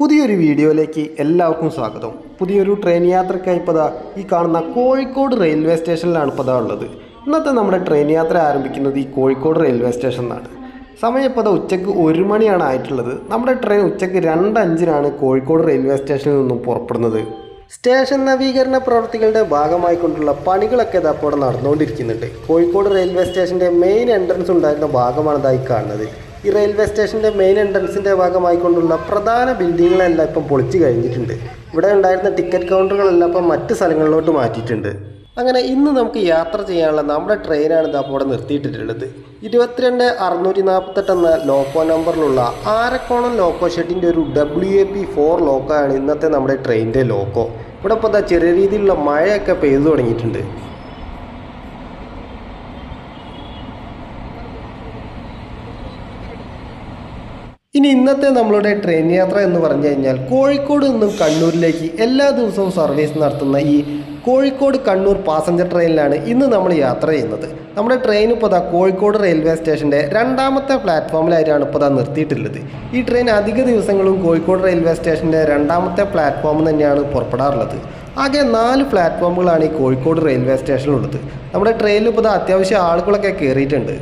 പുതിയൊരു വീഡിയോയിലേക്ക് എല്ലാവർക്കും സ്വാഗതം. പുതിയൊരു ട്രെയിൻ യാത്രയ്ക്കായി ഇപ്പോൾ ഈ കാണുന്ന കോഴിക്കോട് റെയിൽവേ സ്റ്റേഷനിലാണ് ഇപ്പോൾ ഉള്ളത്. ഇന്നത്തെ നമ്മുടെ ട്രെയിൻ യാത്ര ആരംഭിക്കുന്നത് ഈ കോഴിക്കോട് റെയിൽവേ സ്റ്റേഷനിലാണ് സമയം ഇപ്പോൾ ഉച്ചയ്ക്ക് ഒരു മണിയാണ് ആയിട്ടുള്ളത്. നമ്മുടെ ട്രെയിൻ ഉച്ചയ്ക്ക് രണ്ട് അഞ്ചിനാണ് കോഴിക്കോട് റെയിൽവേ സ്റ്റേഷനിൽ നിന്നും പുറപ്പെടുന്നത്. സ്റ്റേഷൻ നവീകരണ പ്രവർത്തികളുടെ ഭാഗമായിക്കൊണ്ടുള്ള പണികളൊക്കെ ഇതാ ഇപ്പോൾ ഇവിടെ നടന്നുകൊണ്ടിരിക്കുന്നുണ്ട്. കോഴിക്കോട് റെയിൽവേ സ്റ്റേഷന്റെ മെയിൻ എൻട്രൻസ് ഉണ്ടായിരുന്ന ഭാഗമാണ് ഇതായി കാണുന്നത്. ഈ റെയിൽവേ സ്റ്റേഷന്റെ മെയിൻ എൻട്രൻസിന്റെ ഭാഗമായിക്കൊണ്ടുള്ള പ്രധാന ബിൽഡിങ്ങുകളെല്ലാം ഇപ്പം പൊളിച്ചു കഴിഞ്ഞിട്ടുണ്ട്. ഇവിടെ ഉണ്ടായിരുന്ന ടിക്കറ്റ് കൗണ്ടറുകളെല്ലാം ഇപ്പം മറ്റ് സ്ഥലങ്ങളിലോട്ട് മാറ്റിയിട്ടുണ്ട്. അങ്ങനെ ഇന്ന് നമുക്ക് യാത്ര ചെയ്യാനുള്ള നമ്മുടെ ട്രെയിനാണ് ഇതാ അവിടെ നിർത്തിയിട്ടിട്ടുള്ളത്. ഇരുപത്തിരണ്ട് അറുന്നൂറ്റി നാൽപ്പത്തെട്ട് എന്ന ലോക്കോ നമ്പറിലുള്ള ആരക്കോണം ലോക്കോ ഷെഡിന്റെ ഒരു W A P four loco ആണ് ഇന്നത്തെ നമ്മുടെ ട്രെയിനിന്റെ ലോക്കോ ഇവിടെ ഇപ്പോൾ ചെറിയ രീതിയിലുള്ള മഴയൊക്കെ പെയ്തു തുടങ്ങിയിട്ടുണ്ട്. ഇനി ഇന്നത്തെ നമ്മളുടെ ട്രെയിൻ യാത്ര എന്ന് പറഞ്ഞു കഴിഞ്ഞാൽ കോഴിക്കോട് നിന്നും കണ്ണൂരിലേക്ക് എല്ലാ ദിവസവും സർവീസ് നടത്തുന്ന ഈ കോഴിക്കോട് കണ്ണൂർ പാസഞ്ചർ ട്രെയിനിലാണ് ഇന്ന് നമ്മൾ യാത്ര ചെയ്യുന്നത്. നമ്മുടെ ട്രെയിൻ ഇപ്പോൾ ദാ കോഴിക്കോട് റെയിൽവേ സ്റ്റേഷന്റെ രണ്ടാമത്തെ പ്ലാറ്റ്ഫോമിലായിട്ടാണ് ഇപ്പോൾ ദാ നിർത്തിയിട്ടുള്ളത്. ഈ ട്രെയിൻ അധിക ദിവസങ്ങളും കോഴിക്കോട് റെയിൽവേ സ്റ്റേഷന്റെ രണ്ടാമത്തെ പ്ലാറ്റ്ഫോം തന്നെയാണ് പുറപ്പെടാറുള്ളത്. ആകെ നാല് പ്ലാറ്റ്ഫോമുകളാണ് ഈ കോഴിക്കോട് റെയിൽവേ സ്റ്റേഷനിലുള്ളത് നമ്മുടെ ട്രെയിനിൽ ഇപ്പോൾ അത്യാവശ്യം ആളുകളൊക്കെ കയറിയിട്ടുണ്ട്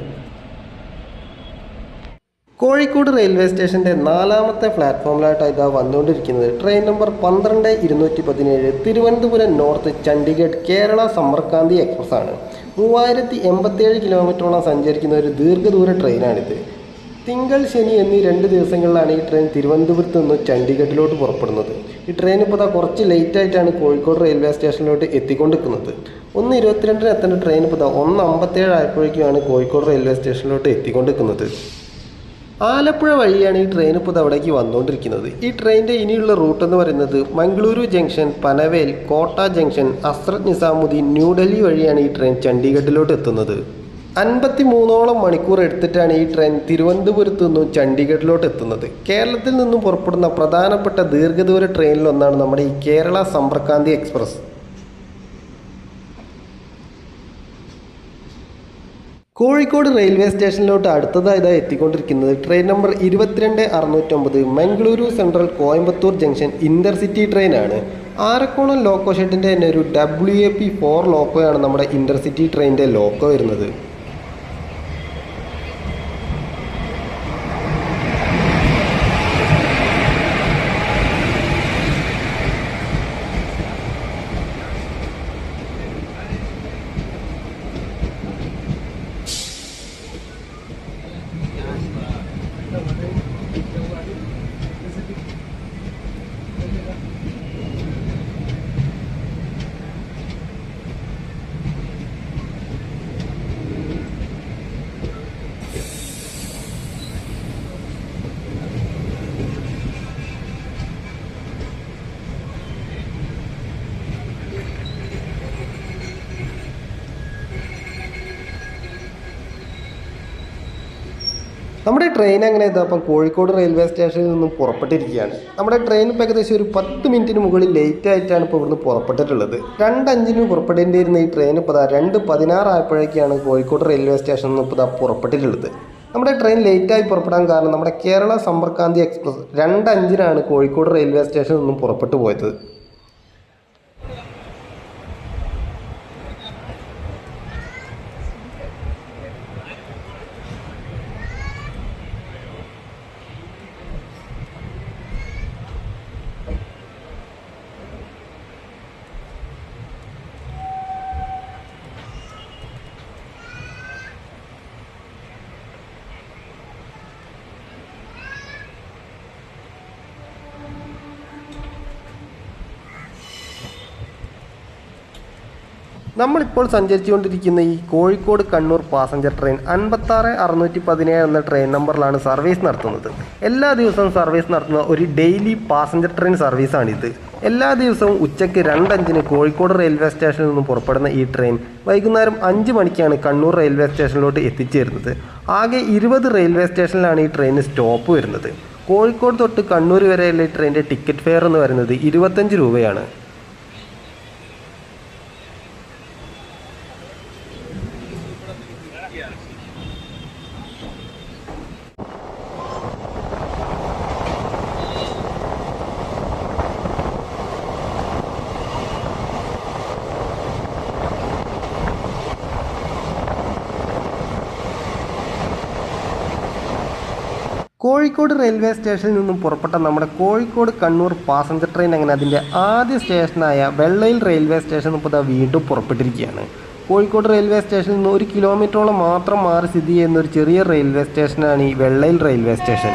കോഴിക്കോട് റെയിൽവേ സ്റ്റേഷന്റെ നാലാമത്തെ പ്ലാറ്റ്ഫോമിലായിട്ട് ഇതാ വന്നുകൊണ്ടിരിക്കുന്നത്. ട്രെയിൻ നമ്പർ പന്ത്രണ്ട് ഇരുന്നൂറ്റി പതിനേഴ് തിരുവനന്തപുരം നോർത്ത് ചണ്ഡീഗഡ് കേരള സമ്പർക്കാന്തി എക്സ്പ്രസ് ആണ്. മൂവായിരത്തി എൺപത്തിയേഴ് കിലോമീറ്ററോളം സഞ്ചരിക്കുന്ന ഒരു ദീർഘദൂര ട്രെയിനാണിത്. തിങ്കൾ ശനി എന്നീ രണ്ട് ദിവസങ്ങളിലാണ് ഈ ട്രെയിൻ തിരുവനന്തപുരത്ത് നിന്ന് ചണ്ഡീഗഡിലോട്ട് പുറപ്പെടുന്നത്. ഈ ട്രെയിൻ ഇപ്പോൾ ഇതാ കുറച്ച് ലേറ്റ് ആയിട്ടാണ് കോഴിക്കോട് റെയിൽവേ സ്റ്റേഷനിലോട്ട് എത്തിക്കൊണ്ടിരിക്കുന്നത്. ഒന്ന് ഇരുപത്തിരണ്ടിന് എത്തേണ്ട ട്രെയിൻ ഇപ്പോൾ ഇതാ ഒന്ന് അമ്പത്തേഴ് ആയപ്പോഴേക്കുമാണ് കോഴിക്കോട് റെയിൽവേ സ്റ്റേഷനിലോട്ട് എത്തിക്കൊണ്ടിരിക്കുന്നത്. ആലപ്പുഴ വഴിയാണ് ഈ ട്രെയിൻ ഇപ്പോൾ അവിടേക്ക് വന്നുകൊണ്ടിരിക്കുന്നത് ഈ ട്രെയിനിന്റെ ഇനിയുള്ള റൂട്ട് എന്ന് പറയുന്നത് മംഗളൂരു ജംഗ്ഷൻ പനവേൽ കോട്ട ജംഗ്ഷൻ അസ്രത് നിസാമുദ്ദീൻ ന്യൂഡൽഹി വഴിയാണ് ഈ ട്രെയിൻ ചണ്ഡീഗഡിലോട്ട് എത്തുന്നത്. അൻപത്തി മൂന്നോളം മണിക്കൂർ എടുത്തിട്ടാണ് ഈ ട്രെയിൻ തിരുവനന്തപുരത്ത് നിന്നും ചണ്ഡീഗഡിലോട്ട് എത്തുന്നത്. കേരളത്തിൽ നിന്നും പുറപ്പെടുന്ന പ്രധാനപ്പെട്ട ദീർഘദൂര ട്രെയിനിലൊന്നാണ് നമ്മുടെ ഈ കേരള സമ്പർക്കാന്തി എക്സ്പ്രസ് കോഴിക്കോട് റെയിൽവേ സ്റ്റേഷനിലോട്ട് അടുത്തതായി ഇതാ എത്തിക്കൊണ്ടിരിക്കുന്നത്. ട്രെയിൻ നമ്പർ ഇരുപത്തിരണ്ട് അറുന്നൂറ്റൊമ്പത് Mangaluru central Coimbatore junction intercity ട്രെയിനാണ്. ആരക്കോണം ലോക്കോ ഷെഡിന്റെ തന്നെ ഒരു ഡബ്ല്യു എ പി ഫോർ ലോക്കോയാണ് നമ്മുടെ ഇന്റർസിറ്റി ട്രെയിനിന്റെ ലോക്കോ വരുന്നത്. നമ്മുടെ ട്രെയിൻ അങ്ങനെ ഇതാ അപ്പം കോഴിക്കോട് റെയിൽവേ സ്റ്റേഷനിൽ നിന്നും പുറപ്പെട്ടിരിക്കുകയാണ്. നമ്മുടെ ട്രെയിൻ ഇപ്പോൾ ഏകദേശം ഒരു പത്ത് മിനിറ്റിന് മുകളിൽ ലേറ്റ് ആയിട്ടാണ് ഇപ്പോൾ ഇവിടുന്ന് പുറപ്പെട്ടിട്ടുള്ളത്. രണ്ട് അഞ്ചിന് പുറപ്പെടേണ്ടിയിരുന്ന ഈ ട്രെയിൻ ഇപ്പോൾ ഇതാ രണ്ട് പതിനാറായപ്പോഴേക്കാണ് കോഴിക്കോട് റെയിൽവേ സ്റ്റേഷനിൽ നിന്ന് ഇപ്പോൾ ഇതാ പുറപ്പെട്ടിട്ടുള്ളത്. നമ്മുടെ ട്രെയിൻ ലേറ്റായി പുറപ്പെടാൻ കാരണം നമ്മുടെ കേരള സമ്പർക്കാന്തി എക്സ്പ്രസ് രണ്ടഞ്ചിനാണ് കോഴിക്കോട് റെയിൽവേ സ്റ്റേഷനിൽ നിന്നും പുറപ്പെട്ടു പോയത്. നമ്മളിപ്പോൾ സഞ്ചരിച്ചുകൊണ്ടിരിക്കുന്ന ഈ കോഴിക്കോട് കണ്ണൂർ പാസഞ്ചർ ട്രെയിൻ അൻപത്താറ് അറുന്നൂറ്റി പതിനേഴ് എന്ന ട്രെയിൻ നമ്പറിലാണ് സർവീസ് നടത്തുന്നത്. എല്ലാ ദിവസവും സർവീസ് നടത്തുന്ന ഒരു ഡെയിലി പാസഞ്ചർ ട്രെയിൻ സർവീസാണിത്. എല്ലാ ദിവസവും ഉച്ചയ്ക്ക് രണ്ടഞ്ചിന് കോഴിക്കോട് റെയിൽവേ സ്റ്റേഷനിൽ നിന്നും പുറപ്പെടുന്ന ഈ ട്രെയിൻ വൈകുന്നേരം അഞ്ച് മണിക്കാണ് കണ്ണൂർ റെയിൽവേ സ്റ്റേഷനിലോട്ട് എത്തിച്ചേരുന്നത്. ആകെ ഇരുപത് റെയിൽവേ സ്റ്റേഷനിലാണ് ഈ ട്രെയിന് സ്റ്റോപ്പ് വരുന്നത്. കോഴിക്കോട് തൊട്ട് കണ്ണൂർ വരെയുള്ള ഈ ട്രെയിനിന്റെ ടിക്കറ്റ് ഫെയർ എന്ന് പറയുന്നത് ഇരുപത്തഞ്ച് രൂപയാണ്. കോഴിക്കോട് റെയിൽവേ സ്റ്റേഷനിൽ നിന്നും പുറപ്പെട്ട നമ്മുടെ കോഴിക്കോട് കണ്ണൂർ പാസഞ്ചർ ട്രെയിൻ അങ്ങനെ അതിന്റെ ആദ്യ സ്റ്റേഷനായ വെള്ളയിൽ റെയിൽവേ സ്റ്റേഷൻ ഇപ്പോൾ വീണ്ടും പുറപ്പെട്ടിരിക്കുകയാണ്. കോഴിക്കോട് റെയിൽവേ സ്റ്റേഷനിൽ നിന്ന് ഒരു കിലോമീറ്ററോളം മാത്രം മാറി സ്ഥിതി ചെയ്യുന്ന ഒരു ചെറിയ റെയിൽവേ സ്റ്റേഷനാണ് ഈ വെള്ളയിൽ റെയിൽവേ സ്റ്റേഷൻ.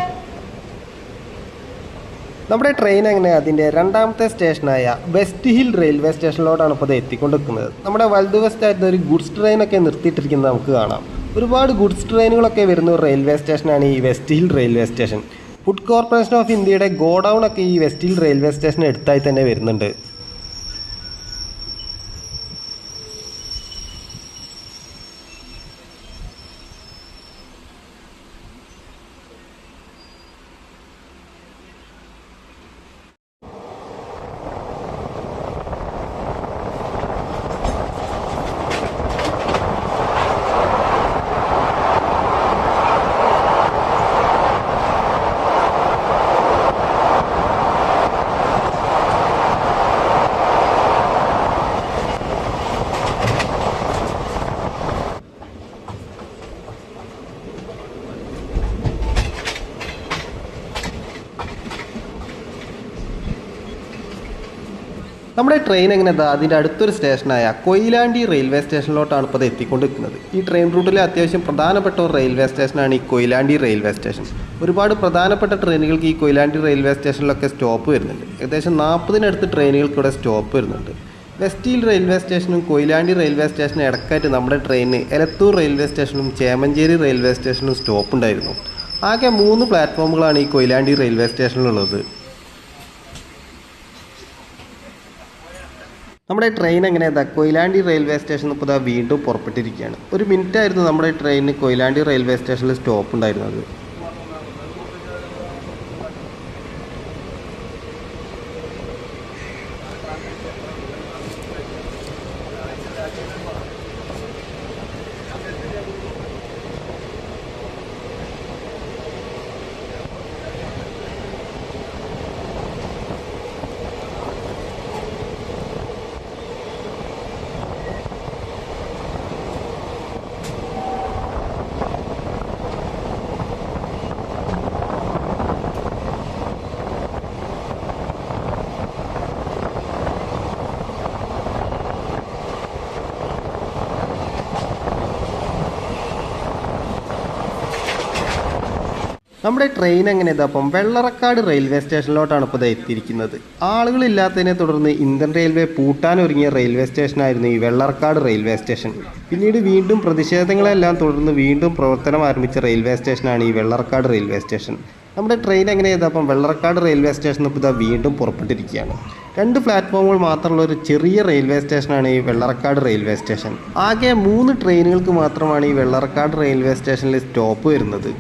നമ്മുടെ ട്രെയിൻ അങ്ങനെ അതിന്റെ രണ്ടാമത്തെ സ്റ്റേഷനായ വെസ്റ്റ് ഹിൽ റെയിൽവേ സ്റ്റേഷനിലോട്ടാണ് ഇപ്പോൾ ഇത് എത്തിക്കൊണ്ടിരിക്കുന്നത്. നമ്മുടെ വലതുവശത്തായിരുന്ന ഒരു ഗുഡ്സ് ട്രെയിനൊക്കെ നിർത്തിയിട്ടിരിക്കുന്നത് നമുക്ക് കാണാം. ഒരുപാട് ഗുഡ്സ് ട്രെയിനുകളൊക്കെ വരുന്ന ഒരു റെയിൽവേ സ്റ്റേഷനാണ് ഈ West Hill railway station. Food corporation of ഇന്ത്യയുടെ ഗോഡൗൺ ഒക്കെ ഈ വെസ്റ്റ് ഹിൽ റെയിൽവേ സ്റ്റേഷൻ എടുത്തായി തന്നെ വരുന്നുണ്ട്. നമ്മുടെ ട്രെയിൻ എങ്ങനെ ദാ അതിന്റെ അടുത്തൊരു സ്റ്റേഷനായ കൊയിലാണ്ടി റെയിൽവേ സ്റ്റേഷനിലോട്ടാണ് ഇപ്പോൾ എത്തിക്കൊണ്ടിരിക്കുന്നത്. ഈ ട്രെയിൻ റൂട്ടിലെ അത്യാവശ്യം പ്രധാനപ്പെട്ട ഒരു റെയിൽവേ സ്റ്റേഷനാണ് ഈ കൊയിലാണ്ടി റെയിൽവേ സ്റ്റേഷൻ ഒരുപാട് പ്രധാനപ്പെട്ട ട്രെയിനുകൾക്ക് ഈ കൊയിലാണ്ടി റെയിൽവേ സ്റ്റേഷനിലൊക്കെ സ്റ്റോപ്പ് വരുന്നുണ്ട്. ഏകദേശം നാൽപ്പതിനടുത്ത് ട്രെയിനുകൾക്ക് ഇവിടെ സ്റ്റോപ്പ് വരുന്നുണ്ട്. വെസ്റ്റീൽ റെയിൽവേ സ്റ്റേഷനും കൊയിലാണ്ടി റെയിൽവേ സ്റ്റേഷനും ഇടക്കായിട്ട് നമ്മുടെ ട്രെയിനിന് എലത്തൂർ റെയിൽവേ സ്റ്റേഷനും ചേമഞ്ചേരി റെയിൽവേ സ്റ്റേഷനും സ്റ്റോപ്പ് ഉണ്ടായിരുന്നു. ആകെ മൂന്ന് പ്ലാറ്റ്ഫോമുകളാണ് ഈ കൊയിലാണ്ടി റെയിൽവേ സ്റ്റേഷനിലുള്ളത് നമ്മുടെ ട്രെയിൻ എങ്ങനെ? ഇതാ കൊയിലാണ്ടി റെയിൽവേ സ്റ്റേഷനിൽ ഇപ്പോൾ ഇതാ വീണ്ടും പുറപ്പെട്ടിരിക്കുകയാണ്. ഒരു മിനിറ്റ് ആയിരുന്നു നമ്മുടെ ട്രെയിനിന് കൊയിലാണ്ടി റെയിൽവേ സ്റ്റേഷനിൽ സ്റ്റോപ്പ് ഉണ്ടായിരുന്നത്. നമ്മുടെ ട്രെയിൻ എങ്ങനെ ഇതപ്പം വെള്ളറക്കാട് റെയിൽവേ സ്റ്റേഷനിലോട്ടാണ് ഇപ്പോൾ എത്തിയിരിക്കുന്നത്. ആളുകളില്ലാത്തതിനെ തുടർന്ന് ഇന്ത്യൻ റെയിൽവേ പൂട്ടാനൊരുങ്ങിയ റെയിൽവേ സ്റ്റേഷനായിരുന്നു ഈ വെള്ളറക്കാട് റെയിൽവേ സ്റ്റേഷൻ പിന്നീട് വീണ്ടും പ്രതിഷേധങ്ങളെല്ലാം തുടർന്ന് വീണ്ടും പ്രവർത്തനം ആരംഭിച്ച റെയിൽവേ സ്റ്റേഷനാണ് ഈ വെള്ളറക്കാട് റെയിൽവേ സ്റ്റേഷൻ നമ്മുടെ ട്രെയിൻ എങ്ങനെ അപ്പം വെള്ളറക്കാട് റെയിൽവേ സ്റ്റേഷനിൽ ഇപ്പോൾ ഇതാ വീണ്ടും പുറപ്പെട്ടിരിക്കുകയാണ്. രണ്ട് പ്ലാറ്റ്ഫോമുകൾ മാത്രമുള്ള ഒരു ചെറിയ റെയിൽവേ സ്റ്റേഷനാണ് ഈ വെള്ളറക്കാട് റെയിൽവേ സ്റ്റേഷൻ ആകെ മൂന്ന് ട്രെയിനുകൾക്ക് മാത്രമാണ് ഈ വെള്ളറക്കാട് റെയിൽവേ സ്റ്റേഷനിൽ സ്റ്റോപ്പ് വരുന്നത്.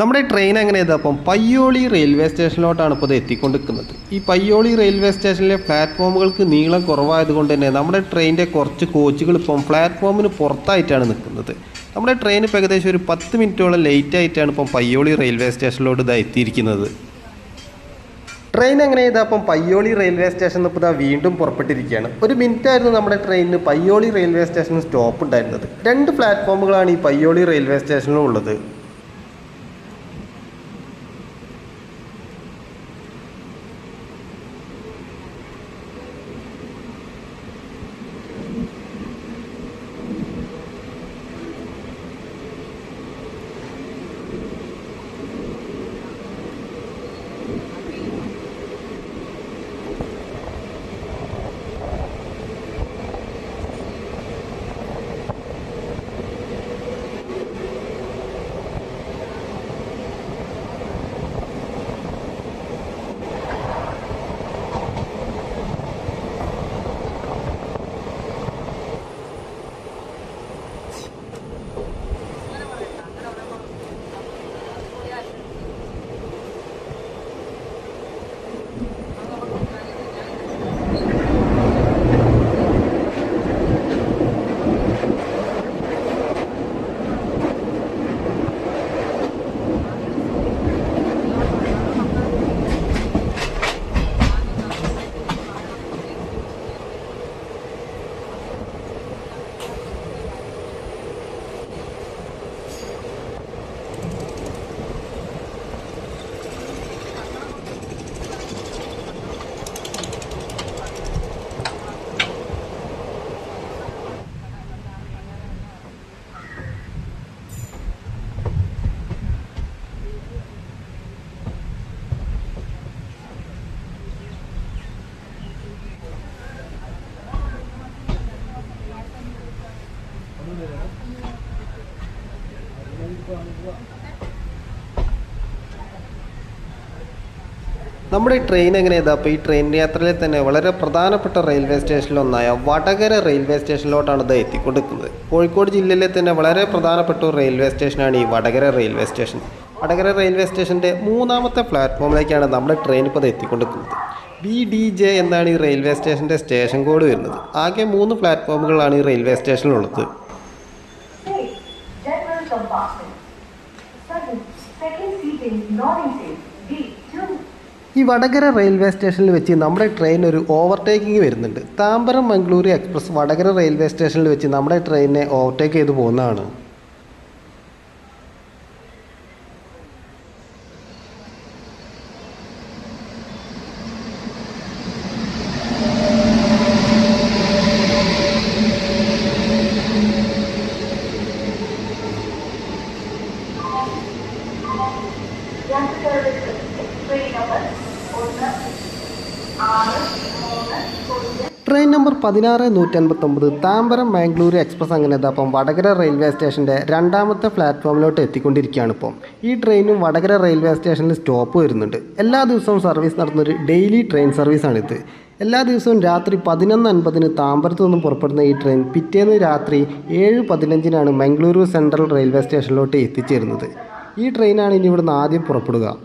നമ്മുടെ ട്രെയിൻ എങ്ങനെയാണ് അപ്പം? പയ്യോളി റെയിൽവേ സ്റ്റേഷനിലോട്ടാണ് ഇപ്പോൾ ഇത് എത്തിക്കൊണ്ടിരിക്കുന്നത്. ഈ പയ്യോളി റെയിൽവേ സ്റ്റേഷനിലെ പ്ലാറ്റ്ഫോമുകൾക്ക് നീളം കുറവായതുകൊണ്ട് തന്നെ നമ്മുടെ ട്രെയിനിന്റെ കുറച്ച് കോച്ചുകൾ ഇപ്പം പ്ലാറ്റ്ഫോമിന് പുറത്തായിട്ടാണ് നിൽക്കുന്നത്. നമ്മുടെ ട്രെയിൻ ഇപ്പോൾ ഏകദേശം ഒരു പത്ത് മിനിറ്റോളം ലേറ്റ് ആയിട്ടാണ് ഇപ്പം പയ്യോളി റെയിൽവേ സ്റ്റേഷനിലോട്ട് ഇതാ എത്തിയിരിക്കുന്നത്. ട്രെയിൻ എങ്ങനെ അപ്പം പയ്യോളി റെയിൽവേ സ്റ്റേഷനിൽ ഇപ്പോൾ ഇതാ വീണ്ടും പുറപ്പെട്ടിരിക്കുകയാണ്. ഒരു മിനിറ്റ് ആയിരുന്നു നമ്മുടെ ട്രെയിനിന് പയ്യോളി റെയിൽവേ സ്റ്റേഷനിൽ സ്റ്റോപ്പ് ഉണ്ടായിരുന്നത്. രണ്ട് പ്ലാറ്റ്ഫോമുകളാണ് ഈ പയ്യോളി റെയിൽവേ സ്റ്റേഷനിലും നമ്മുടെ ഈ ട്രെയിൻ എങ്ങനെ ഇതാ? അപ്പോൾ ഈ ട്രെയിൻ യാത്രയിൽ തന്നെ വളരെ പ്രധാനപ്പെട്ട റെയിൽവേ സ്റ്റേഷനിലൊന്നായ വടകര റെയിൽവേ സ്റ്റേഷനിലോട്ടാണ് ഇത് എത്തിക്കൊടുക്കുന്നത് കോഴിക്കോട് ജില്ലയിലെ തന്നെ വളരെ പ്രധാനപ്പെട്ട ഒരു റെയിൽവേ സ്റ്റേഷനാണ് ഈ Vadakara railway station Vadakara railway സ്റ്റേഷന്റെ മൂന്നാമത്തെ പ്ലാറ്റ്ഫോമിലേക്കാണ് നമ്മുടെ ട്രെയിൻ ഇപ്പോൾ എത്തിക്കൊണ്ടിരിക്കുന്നത്. ബി ഡി ജെ എന്നാണ് ഈ റെയിൽവേ സ്റ്റേഷന്റെ സ്റ്റേഷൻ കോഡ് വരുന്നത്. ആകെ മൂന്ന് പ്ലാറ്റ്ഫോമുകളാണ് ഈ റെയിൽവേ സ്റ്റേഷനിലുള്ളത്. Seven, ഈ വടകര റെയിൽവേ സ്റ്റേഷനിൽ വെച്ച് നമ്മുടെ ട്രെയിൻ ഒരു ഓവർടേക്കിംഗ് വരുന്നുണ്ട്. താമ്പരം മംഗളൂരു എക്സ്പ്രസ് വടകര റെയിൽവേ സ്റ്റേഷനിൽ വെച്ച് നമ്മുടെ ട്രെയിനിനെ ഓവർടേക്ക് ചെയ്ത് പോകുന്നതാണ് യാത്രക്കാരുടെ ട്രെയിൻ നമ്പർ ഒന്ന് ആറ് മൂന്ന് പൂജ്യം ട്രെയിൻ നമ്പർ പതിനാറ് നൂറ്റൻപത്തൊമ്പത് താമ്പരം മാംഗ്ലൂർ എക്സ്പ്രസ് അങ്ങനെ ഇതാ അപ്പം വടകര റെയിൽവേ സ്റ്റേഷന്റെ രണ്ടാമത്തെ പ്ലാറ്റ്ഫോമിലോട്ട് എത്തിക്കൊണ്ടിരിക്കുകയാണ് ഇപ്പം ഈ ട്രെയിനും വടകര റെയിൽവേ സ്റ്റേഷനിൽ സ്റ്റോപ്പ് വരുന്നുണ്ട്. എല്ലാ ദിവസവും സർവീസ് നടത്തുന്നൊരു ഡെയിലി ട്രെയിൻ സർവീസാണിത്. എല്ലാ ദിവസവും രാത്രി പതിനൊന്ന് അൻപതിന് താമ്പരത്ത് നിന്നും പുറപ്പെടുന്ന ഈ ട്രെയിൻ പിറ്റേന്ന് രാത്രി ഏഴ് പതിനഞ്ചിനാണ് മംഗളൂരു സെൻട്രൽ റെയിൽവേ സ്റ്റേഷനിലോട്ട് എത്തിച്ചേരുന്നത്. ഈ ട്രെയിനാണ് ഇനി ഇവിടുന്ന് ആദ്യം പുറപ്പെടുക.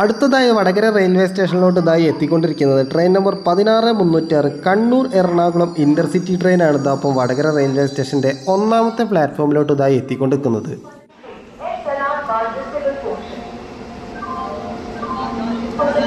അടുത്തതായി വടകര റെയിൽവേ സ്റ്റേഷനിലോട്ട് ഇതായി എത്തിക്കൊണ്ടിരിക്കുന്നത് ട്രെയിൻ നമ്പർ പതിനാറ് മുന്നൂറ്റാറ് കണ്ണൂർ എറണാകുളം ഇന്റർസിറ്റി ട്രെയിനാണ് ഇതാ അപ്പം വടകര റെയിൽവേ സ്റ്റേഷന്റെ ഒന്നാമത്തെ പ്ലാറ്റ്ഫോമിലോട്ട് ഇതായി എത്തിക്കൊണ്ടിരിക്കുന്നത്.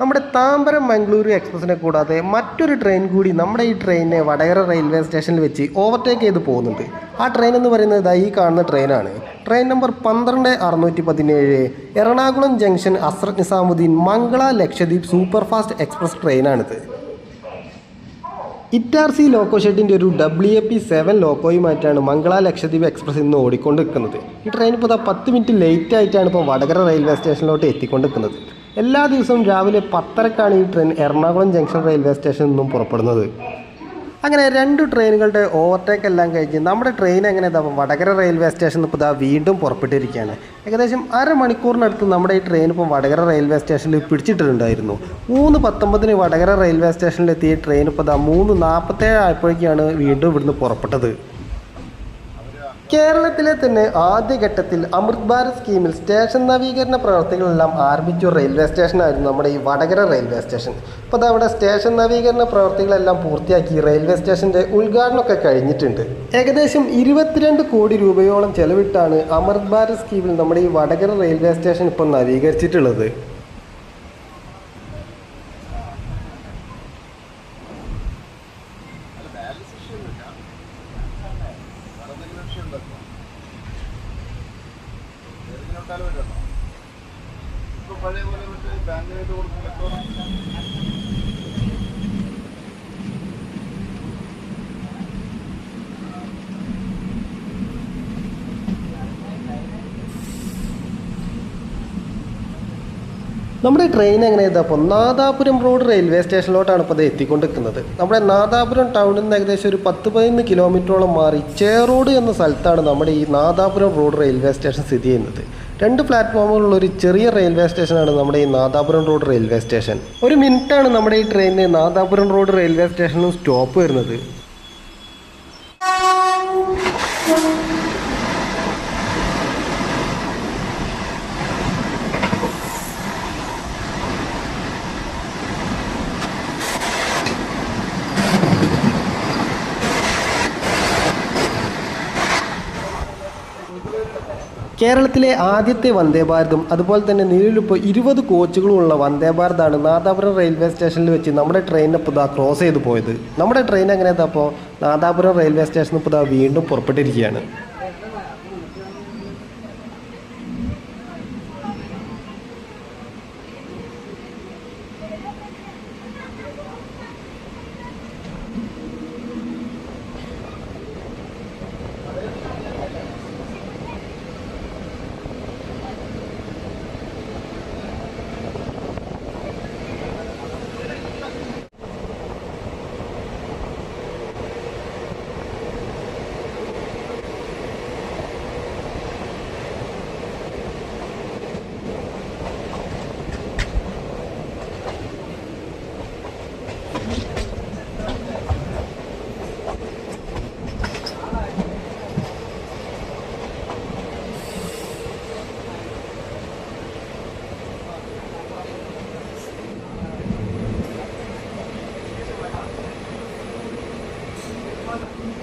നമ്മുടെ താമ്പരം മംഗളൂരു എക്സ്പ്രസിനെ കൂടാതെ മറ്റൊരു ട്രെയിൻ കൂടി നമ്മുടെ ഈ ട്രെയിനിനെ വടകര റെയിൽവേ സ്റ്റേഷനിൽ വെച്ച് ഓവർടേക്ക് ചെയ്ത് പോകുന്നുണ്ട്. ആ ട്രെയിൻ എന്ന് പറയുന്നത് ഈ കാണുന്ന ട്രെയിനാണ് ട്രെയിൻ നമ്പർ പന്ത്രണ്ട് അറുന്നൂറ്റി പതിനേഴ് Ernakulam junction Hazrat Nizamuddin Mangala Lakshadweep super fast express ട്രെയിനാണിത് Itarsi loco ഷെഡിന്റെ ഒരു ഡബ്ല്യു എ പി സെവൻ ലോക്കോയുമായിട്ടാണ് മംഗള ലക്ഷദ്വീപ് എക്സ്പ്രസ് ഇന്ന് ഓടിക്കൊണ്ടിരിക്കുന്നത്. ഈ ട്രെയിൻ ഇപ്പോൾ പത്ത് മിനിറ്റ് ലേറ്റ് ആയിട്ടാണ് ഇപ്പോൾ വടകര റെയിൽവേ സ്റ്റേഷനിലോട്ട് എത്തിക്കൊണ്ടിരിക്കുന്നത്. എല്ലാ ദിവസവും രാവിലെ പത്തരക്കാണ് ഈ ട്രെയിൻ എറണാകുളം ജംഗ്ഷൻ റെയിൽവേ സ്റ്റേഷനിൽ നിന്നും പുറപ്പെടുന്നത്. അങ്ങനെ രണ്ട് ട്രെയിനുകളുടെ ഓവർടേക്ക് എല്ലാം കഴിഞ്ഞ് നമ്മുടെ ട്രെയിൻ എങ്ങനെ വടകര റെയിൽവേ സ്റ്റേഷനിൽ ഇപ്പോൾ ഇതാ വീണ്ടും പുറപ്പെട്ടിരിക്കുകയാണ്. ഏകദേശം അരമണിക്കൂറിനടുത്ത് നമ്മുടെ ഈ ട്രെയിൻ ഇപ്പോൾ വടകര റെയിൽവേ സ്റ്റേഷനിൽ പിടിച്ചിട്ടുണ്ടായിരുന്നു മൂന്ന് പത്തൊമ്പതിന് വടകര റെയിൽവേ സ്റ്റേഷനിലെത്തിയ ട്രെയിൻ ഇപ്പോൾ ഇതാ മൂന്ന് നാൽപ്പത്തേഴ് ആയപ്പോഴേക്കാണ് വീണ്ടും ഇവിടുന്ന് പുറപ്പെട്ടത്. കേരളത്തിലെ തന്നെ ആദ്യഘട്ടത്തിൽ അമൃത് ഭാരത് സ്കീമിൽ സ്റ്റേഷൻ നവീകരണ പ്രവർത്തികളെല്ലാം ആരംഭിച്ച റെയിൽവേ സ്റ്റേഷനായിരുന്നു നമ്മുടെ ഈ വടകര റെയിൽവേ സ്റ്റേഷൻ. ഇപ്പോൾ അതവിടെ സ്റ്റേഷൻ നവീകരണ പ്രവർത്തികളെല്ലാം പൂർത്തിയാക്കി റെയിൽവേ സ്റ്റേഷന്റെ ഉദ്ഘാടനമൊക്കെ കഴിഞ്ഞിട്ടുണ്ട്. ഏകദേശം ഇരുപത്തിരണ്ട് കോടി രൂപയോളം ചെലവിട്ടാണ് അമൃത് ഭാരത് സ്കീമിൽ നമ്മുടെ ഈ വടകര റെയിൽവേ സ്റ്റേഷൻ ഇപ്പോൾ നവീകരിച്ചിട്ടുള്ളത്. നമ്മുടെ ട്രെയിൻ എങ്ങനെ ഇതാ അപ്പോൾ നാദാപുരം റോഡ് റെയിൽവേ സ്റ്റേഷനിലോട്ടാണ് ഇപ്പോൾ അത് എത്തിക്കൊണ്ടിരിക്കുന്നത്. നമ്മുടെ നാദാപുരം ടൗണിൽ നിന്ന് ഏകദേശം ഒരു പത്ത് പതിനൊന്ന് കിലോമീറ്ററോളം മാറി ചേറോഡ് എന്ന സ്ഥലത്താണ് നമ്മുടെ ഈ നാദാപുരം റോഡ് റെയിൽവേ സ്റ്റേഷൻ സ്ഥിതി ചെയ്യുന്നത്. രണ്ട് പ്ലാറ്റ്ഫോമുകളുള്ള ഒരു ചെറിയ റെയിൽവേ സ്റ്റേഷനാണ് നമ്മുടെ ഈ നാദാപുരം റോഡ് റെയിൽവേ സ്റ്റേഷൻ ഒരു മിനിറ്റാണ് നമ്മുടെ ഈ ട്രെയിനിന് നാദാപുരം റോഡ് റെയിൽവേ സ്റ്റേഷനിൽ സ്റ്റോപ്പ് വരുന്നത്. കേരളത്തിലെ ആദ്യത്തെ വന്ദേ ഭാരതും അതുപോലെ തന്നെ നിലവിലിപ്പോൾ ഇരുപത് കോച്ചുകളുമുള്ള വന്ദേ ഭാരതാണ് നാദാപുരം റെയിൽവേ സ്റ്റേഷനിൽ വെച്ച് നമ്മുടെ ട്രെയിനിനെ ഇപ്പോൾ ഇതാ ക്രോസ് ചെയ്ത് പോയത്. നമ്മുടെ ട്രെയിൻ എങ്ങനെയാ അപ്പോൾ നാദാപുരം റെയിൽവേ സ്റ്റേഷനിൽ ഇതാ വീണ്ടും പുറപ്പെട്ടിരിക്കുകയാണ്.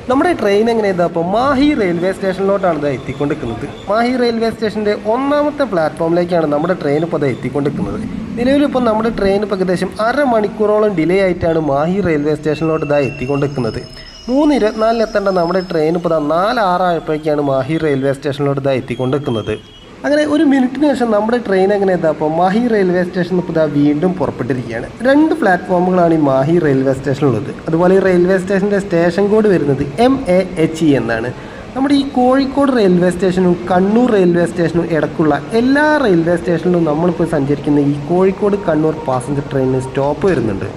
നമ്മുടെ ട്രെയിൻ എങ്ങനെ അപ്പോൾ മാഹി റെയിൽവേ സ്റ്റേഷനിലോട്ടാണ് ഇത് എത്തിക്കൊണ്ടിരിക്കുന്നത്. മാഹി റെയിൽവേ സ്റ്റേഷന്റെ ഒന്നാമത്തെ പ്ലാറ്റ്ഫോമിലേക്കാണ് നമ്മുടെ ട്രെയിൻ ഇപ്പോൾ ഇത് എത്തിക്കൊണ്ടിരിക്കുന്നത്. നിലവിലിപ്പോൾ നമ്മുടെ ട്രെയിൻ ഇപ്പോൾ ഏകദേശം അരമണിക്കൂറോളം ഡിലേ ആയിട്ടാണ് മാഹി റെയിൽവേ സ്റ്റേഷനിലോട്ട് ഇതാ എത്തിക്കൊണ്ടിരിക്കുന്നത്. മൂന്ന് ഇരുപത്തിനാലിലെത്തേണ്ട നമ്മുടെ ട്രെയിൻ ഇപ്പോൾ നാല് ആറായപ്പോഴേക്കാണ് മാഹി റെയിൽവേ സ്റ്റേഷനിലോട്ട് ഇതാ എത്തിക്കൊണ്ടിരിക്കുന്നത്. അങ്ങനെ ഒരു മിനിറ്റിന് ശേഷം നമ്മുടെ ട്രെയിൻ എങ്ങനെ എത്താം അപ്പോൾ മാഹി റെയിൽവേ സ്റ്റേഷനിൽ ഇപ്പോൾ വീണ്ടും പുറപ്പെട്ടിരിക്കുകയാണ്. രണ്ട് പ്ലാറ്റ്ഫോമുകളാണ് ഈ മാഹി റെയിൽവേ സ്റ്റേഷനിലുള്ളത് അതുപോലെ ഈ റെയിൽവേ സ്റ്റേഷന്റെ സ്റ്റേഷൻ കോഡ് വരുന്നത് എം എ എച്ച് ഇ എന്നാണ്. നമ്മുടെ ഈ കോഴിക്കോട് റെയിൽവേ സ്റ്റേഷനും കണ്ണൂർ റെയിൽവേ സ്റ്റേഷനും ഇടക്കുള്ള എല്ലാ റെയിൽവേ സ്റ്റേഷനിലും നമ്മളിപ്പോൾ സഞ്ചരിക്കുന്ന ഈ കോഴിക്കോട് കണ്ണൂർ പാസഞ്ചർ ട്രെയിനിന് സ്റ്റോപ്പ് വരുന്നുണ്ട്.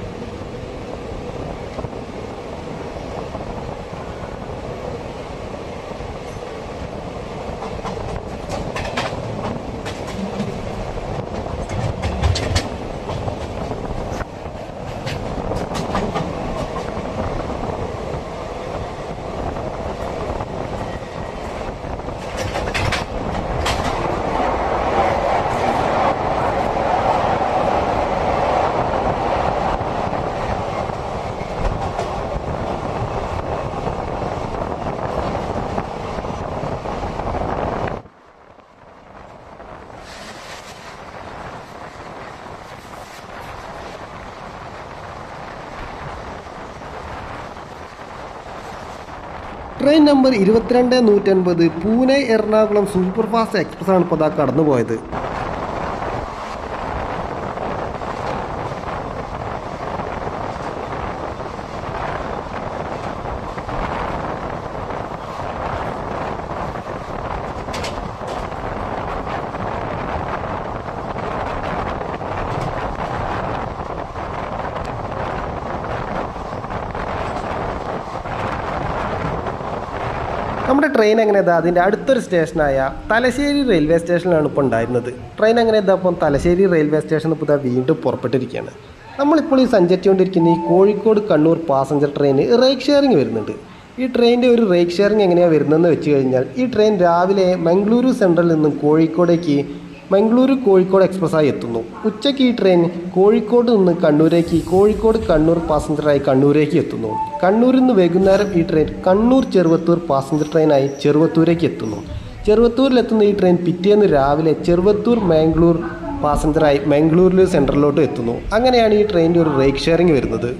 ട്രെയിൻ നമ്പർ ഇരുപത്തിരണ്ട് നൂറ്റൻപത് പൂനെ എറണാകുളം സൂപ്പർഫാസ്റ്റ് എക്സ്പ്രസ് ആണ് ഇപ്പോൾ അതാ കടന്നുപോയത് നമ്മുടെ ട്രെയിൻ അങ്ങനെ ഇതാ? അതിന്റെ അടുത്തൊരു സ്റ്റേഷനായ തലശ്ശേരി റെയിൽവേ സ്റ്റേഷനിലാണ് ഇപ്പോൾ ഉണ്ടായിരുന്നത്. ട്രെയിൻ അങ്ങനെ ഇതാ ഇപ്പം തലശ്ശേരി റെയിൽവേ സ്റ്റേഷനിൽ ഇപ്പോൾ ഇതാ വീണ്ടും പുറപ്പെട്ടിരിക്കുകയാണ്. നമ്മളിപ്പോൾ ഈ സഞ്ചരിച്ചുകൊണ്ടിരിക്കുന്ന ഈ കോഴിക്കോട് കണ്ണൂർ പാസഞ്ചർ ട്രെയിന് റേക്ക് ഷെയറിംഗ് വരുന്നുണ്ട്. ഈ ട്രെയിനിന്റെ ഒരു റേക്ക് ഷെയറിംഗ് എങ്ങനെയാണ് വരുന്നതെന്ന് വെച്ച് കഴിഞ്ഞാൽ ഈ ട്രെയിൻ രാവിലെ മംഗളൂരു സെൻട്രലിൽ നിന്നും കോഴിക്കോടേക്ക് മംഗളൂരു കോഴിക്കോട് എക്സ്പ്രസ്സായി എത്തുന്നു. ഉച്ചയ്ക്ക് ഈ ട്രെയിൻ കോഴിക്കോട് നിന്ന് കണ്ണൂരേക്ക് കോഴിക്കോട് കണ്ണൂർ പാസഞ്ചറായി കണ്ണൂരേക്ക് എത്തുന്നു. കണ്ണൂരിൽ നിന്ന് വൈകുന്നേരം ഈ ട്രെയിൻ കണ്ണൂർ ചെറുവത്തൂർ പാസഞ്ചർ ട്രെയിനായി ചെറുവത്തൂരേക്ക് എത്തുന്നു. ചെറുവത്തൂരിലെത്തുന്ന ഈ ട്രെയിൻ പിറ്റേന്ന് രാവിലെ ചെറുവത്തൂർ മാംഗ്ലൂർ പാസഞ്ചറായി മംഗളൂരിൽ സെൻട്രലിലോട്ട് എത്തുന്നു. അങ്ങനെയാണ് ഈ ട്രെയിനിന്റെ ഒരു റേക്ക് ഷെയറിംഗ് വരുന്നത്.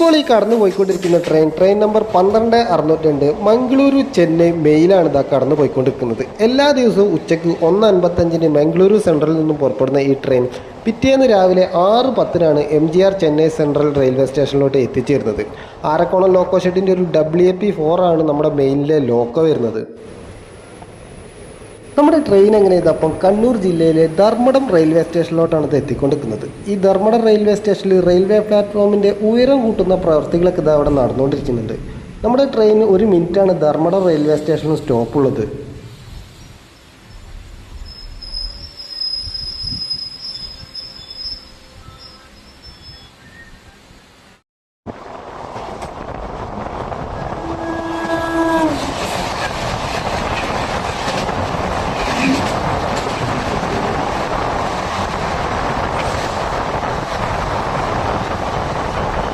ഇപ്പോൾ ഈ കടന്നു പോയിക്കൊണ്ടിരിക്കുന്ന ട്രെയിൻ ട്രെയിൻ നമ്പർ പന്ത്രണ്ട് അറുന്നൂറ്റി രണ്ട് മംഗളൂരു ചെന്നൈ മെയിലാണ് ഇതാ കടന്നു പോയിക്കൊണ്ടിരിക്കുന്നത് എല്ലാ ദിവസവും ഉച്ചയ്ക്ക് ഒന്ന് അൻപത്തഞ്ചിന് മംഗളൂരു സെൻട്രലിൽ നിന്നും പുറപ്പെടുന്ന ഈ ട്രെയിൻ പിറ്റേന്ന് രാവിലെ ആറ് പത്തിനാണ് M G R Chennai central railway സ്റ്റേഷനിലോട്ട് എത്തിച്ചേരുന്നത്. ആരക്കോണം ലോക്കോ ഷെഡിന്റെ ഒരു ഡബ്ല്യു എ പി ഫോറാണ് നമ്മുടെ മെയിനിലെ ലോക്കോ വരുന്നത്. നമ്മുടെ ട്രെയിൻ എങ്ങനെ ഇതപ്പം കണ്ണൂർ ജില്ലയിലെ ധർമ്മടം റെയിൽവേ സ്റ്റേഷനിലോട്ടാണ് ഇത് എത്തിക്കൊണ്ടിരിക്കുന്നത്. ഈ ധർമ്മടം റെയിൽവേ സ്റ്റേഷനിൽ റെയിൽവേ പ്ലാറ്റ്ഫോമിന്റെ ഉയരം കൂട്ടുന്ന പ്രവർത്തികളൊക്കെ ഇത് അവിടെ നടന്നുകൊണ്ടിരിക്കുന്നുണ്ട്. നമ്മുടെ ട്രെയിൻ ഒരു മിനിറ്റാണ് ധർമ്മടം റെയിൽവേ സ്റ്റേഷനിൽ സ്റ്റോപ്പ്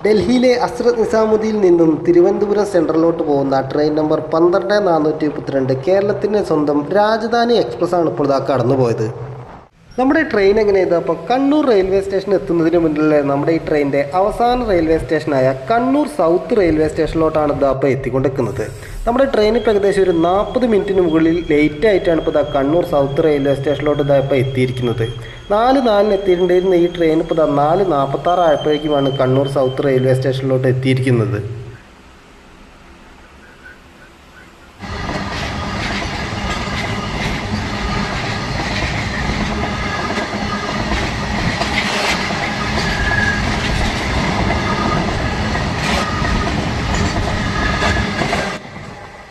ഡൽഹിയിലെ അസ്രത് നിസാമുദ്ദീനിൽ നിന്നും തിരുവനന്തപുരം സെൻട്രലിലോട്ട് പോകുന്ന ട്രെയിൻ നമ്പർ പന്ത്രണ്ട് നാനൂറ്റി മുപ്പത്തിരണ്ട് കേരളത്തിന്റെ സ്വന്തം രാജധാനി എക്സ്പ്രസ് ആണ് ഇപ്പോൾ ഇതാ കടന്നുപോയത്. നമ്മുടെ ട്രെയിൻ എങ്ങനെ അപ്പോൾ കണ്ണൂർ റെയിൽവേ സ്റ്റേഷൻ എത്തുന്നതിന് മുന്നിലുള്ള നമ്മുടെ ഈ ട്രെയിനിന്റെ അവസാന റെയിൽവേ സ്റ്റേഷനായ കണ്ണൂർ സൗത്ത് റെയിൽവേ സ്റ്റേഷനിലോട്ടാണ് ഇതാ ഇപ്പോൾ എത്തിക്കൊണ്ടിരിക്കുന്നത്. നമ്മുടെ ട്രെയിൻ ഇപ്പോൾ ഏകദേശം ഒരു നാൽപ്പത് മിനിറ്റിന് മുകളിൽ ലേറ്റ് ആയിട്ടാണ് ഇപ്പോൾ ഇതാ കണ്ണൂർ സൗത്ത് റെയിൽവേ സ്റ്റേഷനിലോട്ട് ഇതാ ഇപ്പോൾ എത്തിയിരിക്കുന്നത്. നാല് നാലിന് എത്തിയിട്ടുണ്ടായിരുന്ന ഈ ട്രെയിൻ ഇപ്പോൾ നാല് നാൽപ്പത്താറ് ആയപ്പോഴേക്കുമാണ് കണ്ണൂർ സൗത്ത് റെയിൽവേ സ്റ്റേഷനിലോട്ട് എത്തിയിരിക്കുന്നത്.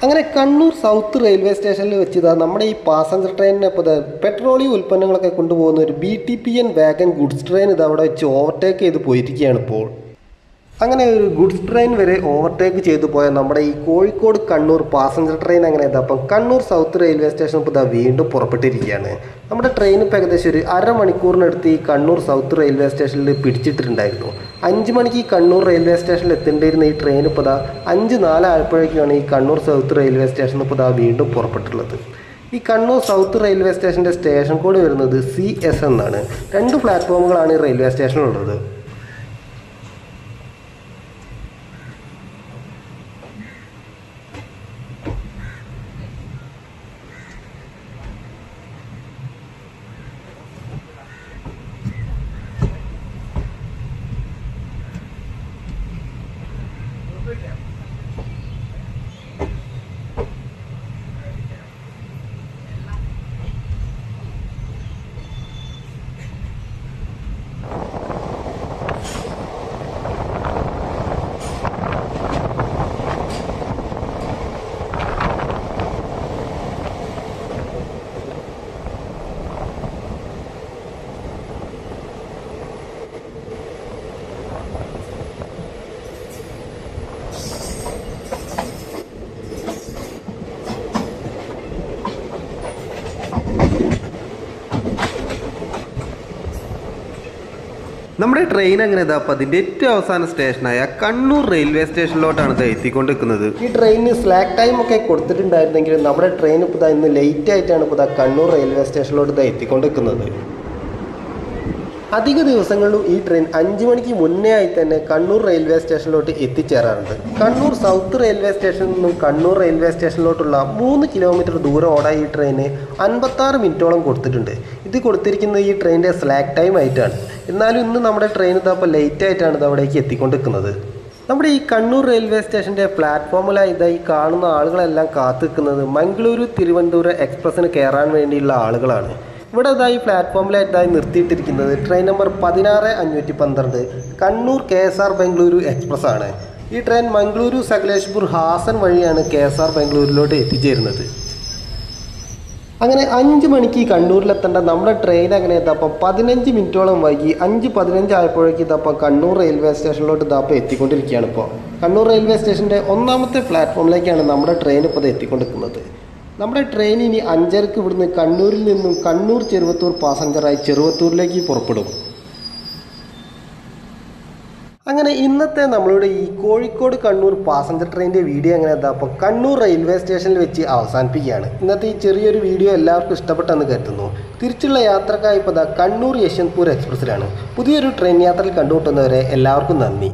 അങ്ങനെ കണ്ണൂർ സൗത്ത് റെയിൽവേ സ്റ്റേഷനിൽ വെച്ചിതാ നമ്മുടെ ഈ പാസഞ്ചർ ട്രെയിനിനെ ഇപ്പോൾ പെട്രോളിയം ഉൽപ്പന്നങ്ങളൊക്കെ കൊണ്ടുപോകുന്ന ഒരു B T P N wagon goods train ഇത് അവിടെ വെച്ച് ഓവർടേക്ക് ചെയ്ത് പോയിരിക്കുകയാണ് ഇപ്പോൾ. അങ്ങനെ ഒരു ഗുഡ്സ് ട്രെയിൻ വരെ ഓവർടേക്ക് ചെയ്തു പോയ നമ്മുടെ ഈ കോഴിക്കോട് കണ്ണൂർ പാസഞ്ചർ ട്രെയിൻ അങ്ങനെ ഇതാ? അപ്പം കണ്ണൂർ സൗത്ത് റെയിൽവേ സ്റ്റേഷൻ ഇപ്പോൾ ഇതാ വീണ്ടും പുറപ്പെട്ടിരിക്കുകയാണ്. നമ്മുടെ ട്രെയിൻ ഇപ്പോൾ ഏകദേശം ഒരു അരമണിക്കൂറിനടുത്ത് ഈ കണ്ണൂർ സൗത്ത് റെയിൽവേ സ്റ്റേഷനിൽ പിടിച്ചിട്ടുണ്ടായിരുന്നു. അഞ്ച് മണിക്ക് ഈ കണ്ണൂർ റെയിൽവേ സ്റ്റേഷനിൽ എത്തേണ്ടിയിരുന്ന ഈ ട്രെയിൻ ഇപ്പോൾ ഇതാ അഞ്ച് നാലായപ്പോഴേക്കാണ് ഈ കണ്ണൂർ സൗത്ത് റെയിൽവേ സ്റ്റേഷൻ ഇപ്പോൾ ഇതാ വീണ്ടും പുറപ്പെട്ടുള്ളത്. ഈ കണ്ണൂർ സൗത്ത് റെയിൽവേ സ്റ്റേഷന്റെ സ്റ്റേഷൻ കോഡ് വരുന്നത് സി എസ് എന്നാണ് രണ്ട് പ്ലാറ്റ്ഫോമുകളാണ് ഈ റെയിൽവേ സ്റ്റേഷനിലുള്ളത് നമ്മുടെ ട്രെയിൻ അങ്ങനെ ഇതാ അപ്പം അതിന്റെ ഏറ്റവും അവസാന സ്റ്റേഷനായ കണ്ണൂർ റെയിൽവേ സ്റ്റേഷനിലോട്ടാണ് ഇത് എത്തിക്കൊണ്ടിരിക്കുന്നത്. ഈ ട്രെയിനിന് സ്ലാക്ക് ടൈം ഒക്കെ കൊടുത്തിട്ടുണ്ടായിരുന്നെങ്കിലും നമ്മുടെ ട്രെയിൻ ഇപ്പോൾ ഇന്ന് ലേറ്റ് ആയിട്ടാണ് ഇപ്പോൾ കണ്ണൂർ റെയിൽവേ സ്റ്റേഷനിലോട്ട് ഇതാ എത്തിക്കൊണ്ടിരിക്കുന്നത്. അധിക ദിവസങ്ങളിലും ഈ ട്രെയിൻ അഞ്ച് മണിക്ക് മുന്നേ ആയി തന്നെ കണ്ണൂർ റെയിൽവേ സ്റ്റേഷനിലോട്ട് എത്തിച്ചേരാറുണ്ട്. കണ്ണൂർ സൗത്ത് റെയിൽവേ സ്റ്റേഷനിൽ നിന്നും കണ്ണൂർ റെയിൽവേ സ്റ്റേഷനിലോട്ടുള്ള മൂന്ന് കിലോമീറ്റർ ദൂരം ഓടാൻ ഈ ട്രെയിന് അൻപത്താറ് മിനിറ്റോളം കൊടുത്തിട്ടുണ്ട്. ഇത് കൊടുത്തിരിക്കുന്നത് ഈ ട്രെയിനിന്റെ സ്ലാക്ക് ടൈം ആയിട്ടാണ്. എന്നാലും ഇന്ന് നമ്മുടെ ട്രെയിൻ ഇതപ്പോൾ ലേറ്റ് ആയിട്ടാണ് ഇത് അവിടേക്ക് എത്തിക്കൊണ്ടിരിക്കുന്നത്. നമ്മുടെ ഈ കണ്ണൂർ റെയിൽവേ സ്റ്റേഷന്റെ പ്ലാറ്റ്ഫോമിലായി ഇതായി കാണുന്ന ആളുകളെല്ലാം കാത്തു നിൽക്കുന്നത് മംഗളൂരു തിരുവനന്തപുരം എക്സ്പ്രസ്സിന് കയറാൻ വേണ്ടിയുള്ള ആളുകളാണ്. ഇവിടെ ഇതായി പ്ലാറ്റ്ഫോമിലായിട്ടായി നിർത്തിയിട്ടിരിക്കുന്നത്. ട്രെയിൻ നമ്പർ പതിനാറ് അഞ്ഞൂറ്റി പന്ത്രണ്ട്. Kannur K S R Bengaluru express ആണ്. ഈ ട്രെയിൻ മംഗളൂരു സകലേഷ്പൂർ ഹാസൻ വഴിയാണ് കെ എസ് ആർ ബംഗളൂരിലോട്ട് എത്തിച്ചേരുന്നത്. അങ്ങനെ അഞ്ച് മണിക്ക് കണ്ണൂരിലെത്തേണ്ട നമ്മുടെ ട്രെയിൻ അങ്ങനെ ഇതപ്പം പതിനഞ്ച് മിനിറ്റോളം വൈകി അഞ്ച് പതിനഞ്ച് ആയപ്പോഴേക്ക് ഇതപ്പം കണ്ണൂർ റെയിൽവേ സ്റ്റേഷനിലോട്ട് ഇതപ്പം എത്തിക്കൊണ്ടിരിക്കുകയാണ് ഇപ്പോൾ കണ്ണൂർ റെയിൽവേ സ്റ്റേഷന്റെ ഒന്നാമത്തെ പ്ലാറ്റ്ഫോമിലേക്കാണ് നമ്മുടെ ട്രെയിൻ ഇപ്പോൾ എത്തിക്കൊണ്ടിരിക്കുന്നത്. നമ്മുടെ ട്രെയിൻ ഇനി അഞ്ചരക്ക് ഇവിടുന്ന് കണ്ണൂരിൽ നിന്നും കണ്ണൂർ ചെറുവത്തൂർ പാസഞ്ചറായി ചെറുവത്തൂരിലേക്ക് പുറപ്പെടും. അങ്ങനെ ഇന്നത്തെ നമ്മളുടെ ഈ കോഴിക്കോട് കണ്ണൂർ പാസഞ്ചർ ട്രെയിനിന്റെ വീഡിയോ എങ്ങനെ എന്താ അപ്പോൾ കണ്ണൂർ റെയിൽവേ സ്റ്റേഷനിൽ വെച്ച് അവസാനിപ്പിക്കുകയാണ്. ഇന്നത്തെ ഈ ചെറിയൊരു വീഡിയോ എല്ലാവർക്കും ഇഷ്ടപ്പെട്ടെന്ന് കരുതുന്നു. തിരിച്ചുള്ള യാത്രക്കായി ഇപ്പോൾ കണ്ണൂർ യശ്വന്ത്പൂർ എക്സ്പ്രസ്സിലാണ് പുതിയൊരു ട്രെയിൻ യാത്രയിൽ കണ്ടുമുട്ടുന്നവരെ എല്ലാവർക്കും നന്ദി.